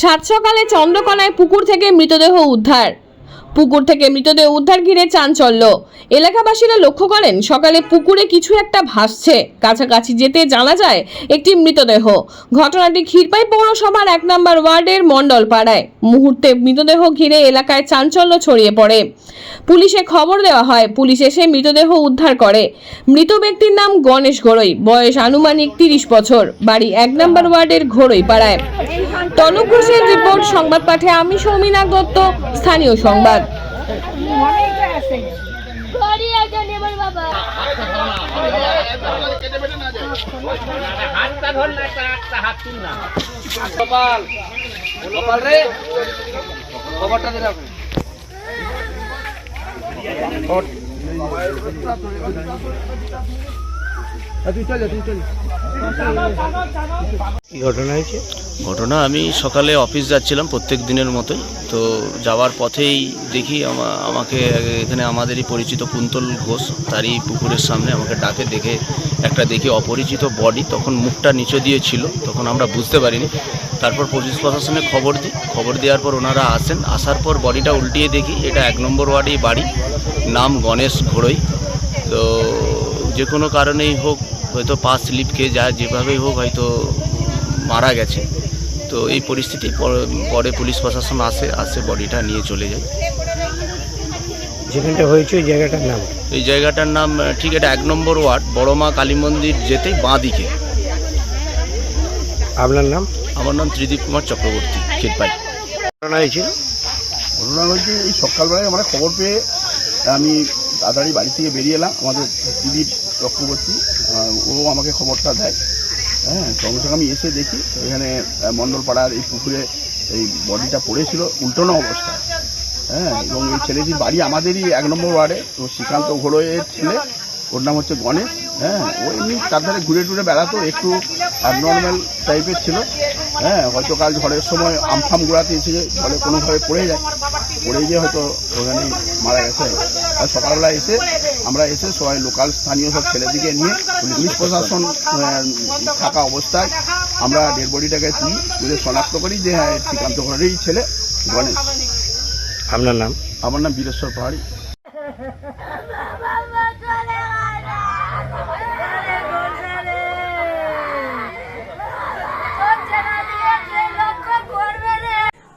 সাত সকালে চন্দ্রকোনায় পুকুর থেকে মৃতদেহ উদ্ধার। পুকুর থেকে মৃতদেহ উদ্ধার ঘিরে চাঞ্চল্য। এলাকাবাসীরা লক্ষ্য করেন, সকালে পুকুরে কিছু একটা ভাসছে। কাছাকাছি যেতে জানা যায়, একটি মৃতদেহ। ঘটনাটি ক্ষীরপাই পৌরসভার এক নম্বর ওয়ার্ডের মণ্ডল পাড়ায় মুহূর্তে মৃতদেহ ঘিরে এলাকায় চাঞ্চল্য ছড়িয়ে পড়ে। পুলিশে খবর দেওয়া হয়, পুলিশ এসে মৃতদেহ উদ্ধার করে। মৃত ব্যক্তির নাম গণেশ ঘোড়ই বয়স আনুমানিক তিরিশ বছর। বাড়ি এক নম্বর ওয়ার্ডের ঘোড়ই পাড়ায় তনু ঘোষের রিপোর্ট, সংবাদ পাঠে আমি সৌমিনা দত্ত, স্থানীয় সংবাদ। গোপাল গোপাল রে খবরটা দে রাখো। কি ঘটনা হয়েছে? ঘটনা, আমি সকালে অফিস যাচ্ছিলাম প্রত্যেক দিনের মতোই। তো যাওয়ার পথেই দেখি আমাকে এখানে আমাদেরই পরিচিত কুন্তল ঘোষ, তারই পুকুরের সামনে আমাকে ডাকে, দেখে একটা দেখি অপরিচিত বডি, তখন মুখটা নিচে দিয়ে ছিল, তখন আমরা বুঝতে পারিনি। তারপর পুলিশ প্রশাসনে খবর দিই, খবর দেওয়ার পর ওনারা আসেন, আসার পর বডিটা উল্টিয়ে দেখি, এটা এক নম্বর ওয়ার্ডেই বাড়ি, নাম গণেশ ঘোড়ই। তো যে কোনো কারণেই হোক, হয়তো পা স্লিপ খেয়ে যা, যেভাবেই হোক, হয়তো মারা গেছে। তো এই পরিস্থিতি পর- পরে পুলিশ প্রশাসন আসে আসে বডিটা নিয়ে চলে যায়। যেখানটা হয়েছে ওই জায়গাটার নাম? এই জায়গাটার নাম ঠিক এটা এক নম্বর ওয়ার্ড বড়মা কালী মন্দির যেতেই বাঁ দিকে। আপনার নাম? আমার নাম ত্রিদীপ কুমার চক্রবর্তী ক্ষীরপাই ঘটনা হয়েছিল? ঘটনা হয়েছে এই সকালবেলায় আমরা খবর পেয়ে আমি তাড়াতাড়ি বাড়ি থেকে বেরিয়ে এলাম আমাদের দিদির চক্রবর্তী ও আমাকে খবরটা দেয়। হ্যাঁ সঙ্গে আমি এসে দেখি এখানে মণ্ডলপাড়ার এই পুকুরে এই বডিটা পড়েছিল, উল্টোনো অবস্থা। হ্যাঁ এবং এই ছেলেটির বাড়ি আমাদেরই এক নম্বর ওয়ার্ডে। তো শ্রীকান্ত ঘোড়ের ছেলে, ওর নাম হচ্ছে গণেশ। হ্যাঁ ওই এমনি তার ধারে ঘুরে টুরে বেড়াতো, একটু অ্যাবনর্মাল টাইপের ছিল। হ্যাঁ হয়তো কাল ঝড়ের সময় আমফাম গুড়াতে এসে জলে কোনোভাবে পড়ে যায়। পড়ে গিয়ে হয়তো ওখানে মারা গেছে। আর সকালবেলা এসে আমরা এসে সবাই লোকাল স্থানীয় সব ছেলেদিকে নিয়ে পুলিশ প্রশাসন থাকা অবস্থায় আমরা ডেড বডিটাকে তুলি তুলে শনাক্ত করি যে হ্যাঁ শ্রীকান্ত ঘরেরই ছেলে গণেশ। আপনার নাম? আমার নাম বীরেশ্বর পাহাড়ি বাবা চলে গেল আরে বলছে রে হচ্ছে না দিয়েছে লক্ষ্য করবে রে